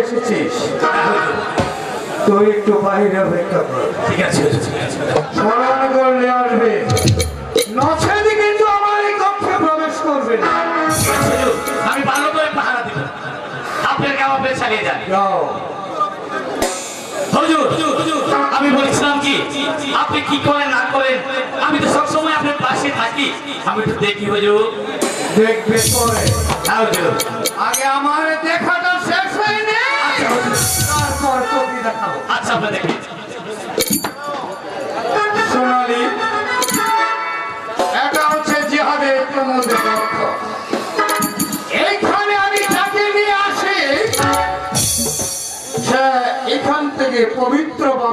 এসেছিস। একটু বাইরে অপেক্ষা কর। ঠিক আছে স্মরণ করলে আসবে। নছেদি কিন্তু আমার এই প্রবেশ করবে। আমি ভালো করে পাহারা দিব। আপনার কেমন চালিয়ে যান কি আপনি কি করেন না করেন? আমি তো সবসময় আপনার পাশে থাকি। আমি তো দেখি হুজুর। দেখবে পরে। আগে আমার দেখাটা শেষ হয়নি। তারপর তোকে দেখাবো। আচ্ছা আপনি দেখেন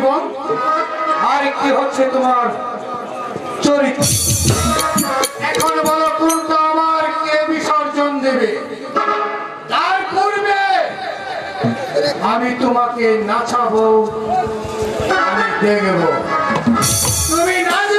জীবন, আর একটি হচ্ছে তোমার চরিত্র। এখন বলো কোনটা আমার কে বিসর্জন দেবে? তার পূর্বে আমি তোমাকে নাচাবো, আমি দেখব। তুমি নাচবে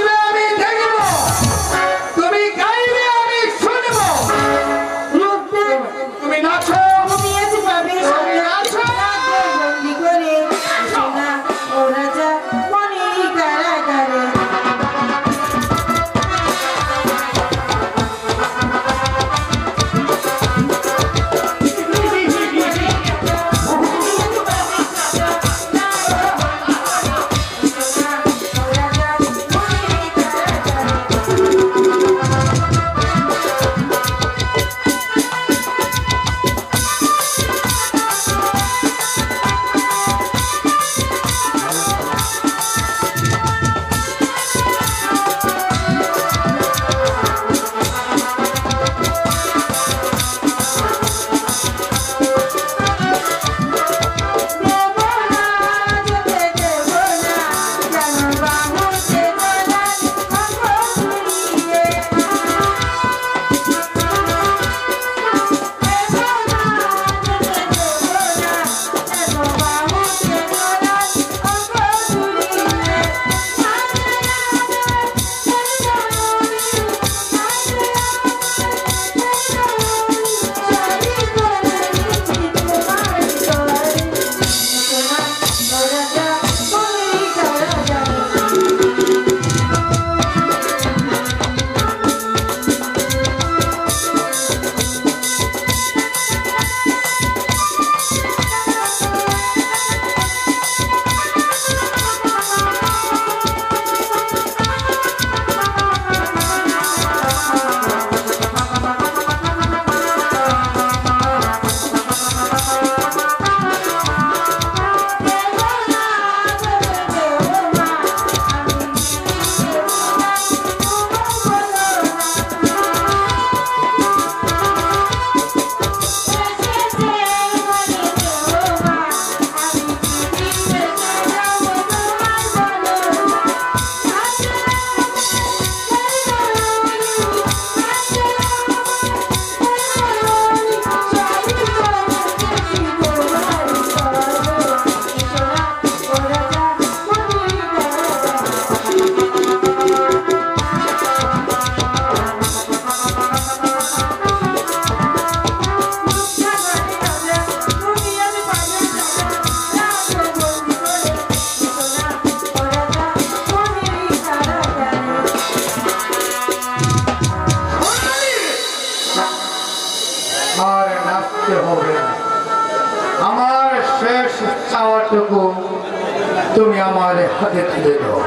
তুমি আমার হাতে তুলে দাও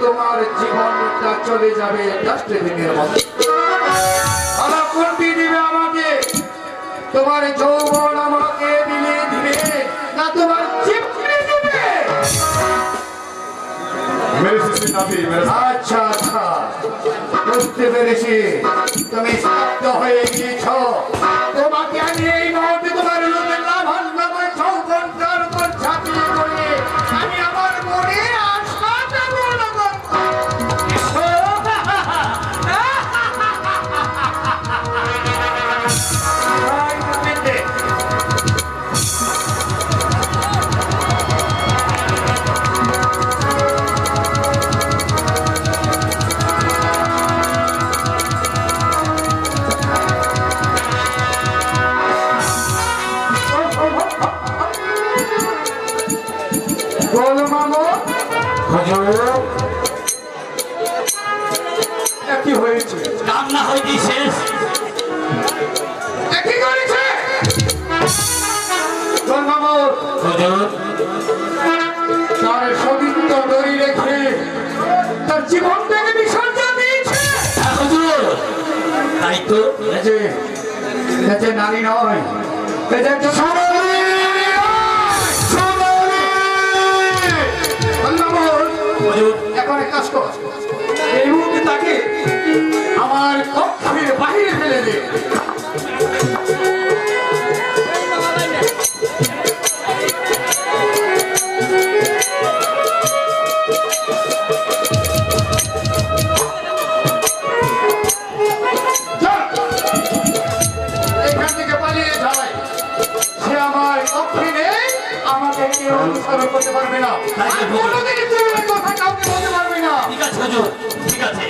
তোমার জীবনটা চলে যাবে ডাস্টবিনের মতো। আমার কোনটি দিবে আমাকে। তোমার যৌবন আমাকে দিলে দিবে না তোমার চিপড়ে দিবে। আচ্ছা আচ্ছা। বুঝতে পেরেছি। তুমি শান্ত হয়ে গিয়েছ। তোমাকে আমি এই মুহূর্তে কি হয়েছে? কান্না হইতে শেষ। কি করেছে? তার সতীত্ব ধরে রেখে তার জীবনটাকে বিসর্জন দিয়েছে। হ্যাঁ, তাই তো। নারী নয় কেউ অনুসরণ করতে পারবে না। কোনোদিনই তুমি কথা কাউকে বলতে পারবে না। ঠিক আছে হুজুর ঠিক আছে।